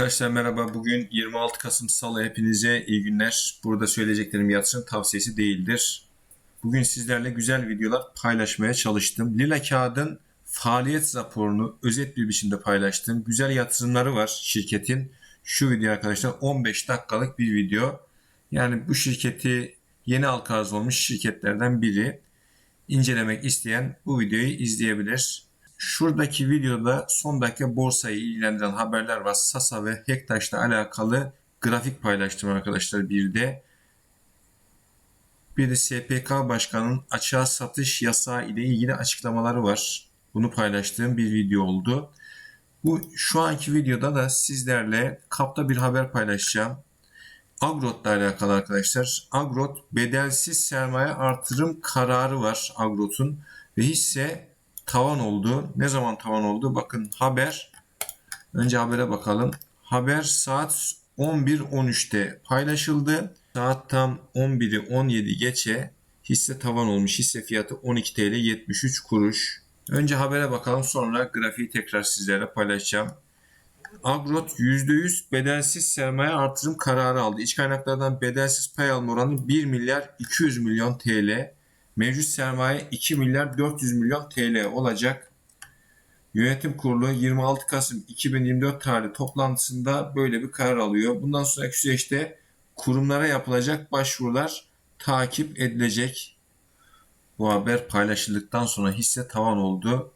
Arkadaşlar merhaba. Bugün 26 Kasım Salı. Hepinize iyi günler. Burada söyleyeceklerim yatırım tavsiyesi değildir. Bugün sizlerle güzel videolar paylaşmaya çalıştım. Lila Kağıt'ın faaliyet raporunu özet bir biçimde paylaştım. Güzel yatırımları var şirketin. Şu video arkadaşlar 15 dakikalık bir video. Yani bu şirketi yeni halka olmuş şirketlerden biri. İncelemek isteyen bu videoyu izleyebilir. Şuradaki videoda son dakika borsayı ilgilendiren haberler var. Sasa ve Hektaş'la alakalı grafik paylaştım arkadaşlar bir de. Bir de SPK Başkanı'nın açığa satış yasağı ile ilgili açıklamaları var. Bunu paylaştığım bir video oldu. Bu şu anki videoda da sizlerle kapta bir haber paylaşacağım. Agrot'la alakalı arkadaşlar. Agrot bedelsiz sermaye artırım kararı var Agrot'un ve hisse tavan oldu. Ne zaman tavan oldu? Bakın haber. Önce habere bakalım. Haber saat 11.13'te paylaşıldı. Saat tam 11'i 17 geçe hisse tavan olmuş. Hisse fiyatı 12 TL 73 kuruş. Önce habere bakalım sonra grafiği tekrar sizlerle paylaşacağım. Agrot %100 bedelsiz sermaye artırım kararı aldı. İç kaynaklardan bedelsiz pay alma oranı 1 milyar 200 milyon TL. Mevcut sermaye 2 milyar 400 milyon TL olacak. Yönetim Kurulu 26 Kasım 2024 tarihli toplantısında böyle bir karar alıyor. Bundan sonraki süreçte kurumlara yapılacak başvurular takip edilecek. Bu haber paylaşıldıktan sonra hisse tavan oldu.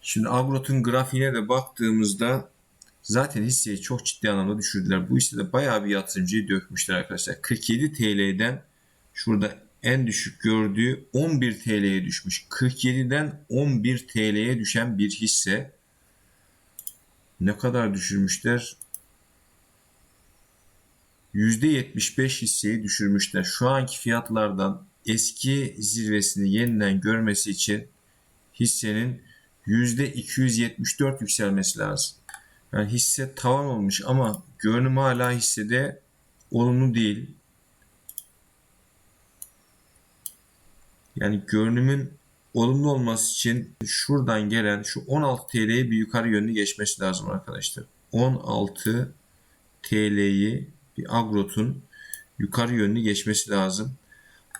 Şimdi Agrot'un grafiğine de baktığımızda zaten hisseyi çok ciddi anlamda düşürdüler. Bu hissede bayağı bir yatırımcıyı dökmüşler arkadaşlar. 47 TL'den şurada en düşük gördüğü 11 TL'ye düşmüş. 47'den 11 TL'ye düşen bir hisse. Ne kadar düşürmüşler? %75 hisseyi düşürmüşler. Şu anki fiyatlardan eski zirvesini yeniden görmesi için hissenin %274 yükselmesi lazım. Yani hisse tavan olmuş ama görünüm hala hissede olumlu değil. Yani görünümün olumlu olması için şuradan gelen şu 16 TL'yi bir yukarı yönlü geçmesi lazım arkadaşlar. 16 TL'yi bir agrotun yukarı yönlü geçmesi lazım.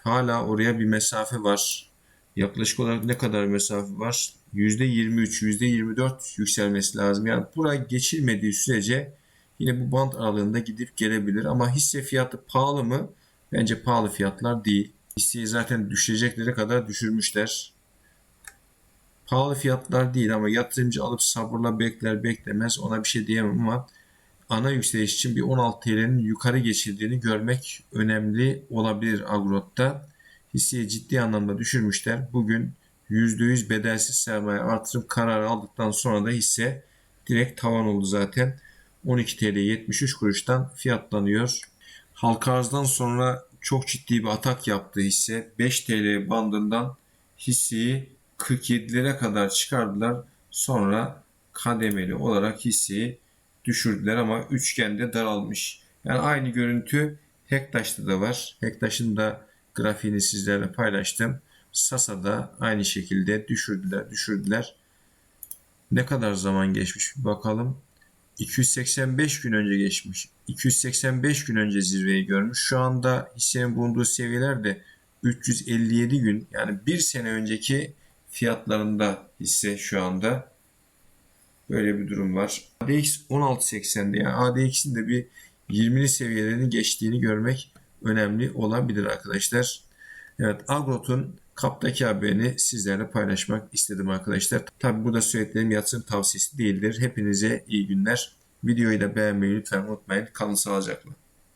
Hala oraya bir mesafe var. Yaklaşık olarak ne kadar mesafe var? %23, %24 yükselmesi lazım. Yani buraya geçilmediği sürece yine bu band aralığında gidip gelebilir. Ama hisse fiyatı pahalı mı? Bence pahalı fiyatlar değil. Hisseyi zaten düşecekleri kadar düşürmüşler. Pahalı fiyatlar değil ama yatırımcı alıp sabırla bekler beklemez ona bir şey diyemem ama ana yükseliş için bir 16 TL'nin yukarı geçildiğini görmek önemli olabilir Agrot'ta. Hisseyi ciddi anlamda düşürmüşler. Bugün %100 bedelsiz sermaye artırım kararı aldıktan sonra da hisse direkt tavan oldu zaten. 12 TL 73 kuruştan fiyatlanıyor. Halka arzdan sonra çok ciddi bir atak yaptı hisse. 5 TL bandından hisseyi 47'lere kadar çıkardılar. Sonra kademeli olarak hisseyi düşürdüler ama üçgende daralmış. Yani aynı görüntü Hektaş'ta da var. Hektaş'ın da grafiğini sizlerle paylaştım. Sasa'da aynı şekilde düşürdüler, düşürdüler. Ne kadar zaman geçmiş bakalım. 285 gün önce geçmiş. 285 gün önce zirveyi görmüş. Şu anda hissenin bulunduğu seviyeler de 357 gün yani bir sene önceki fiyatlarında hisse şu anda. Böyle bir durum var. ADX 16.80'de yani ADX'in de bir 20'li seviyelerini geçtiğini görmek önemli olabilir arkadaşlar. Evet Agrot'un kaptaki haberini sizlerle paylaşmak istedim arkadaşlar. Tabi burada söylediklerim yatırım tavsiyesi değildir. Hepinize iyi günler. Videoyu da beğenmeyi lütfen unutmayın. Kalın sağlıcakla.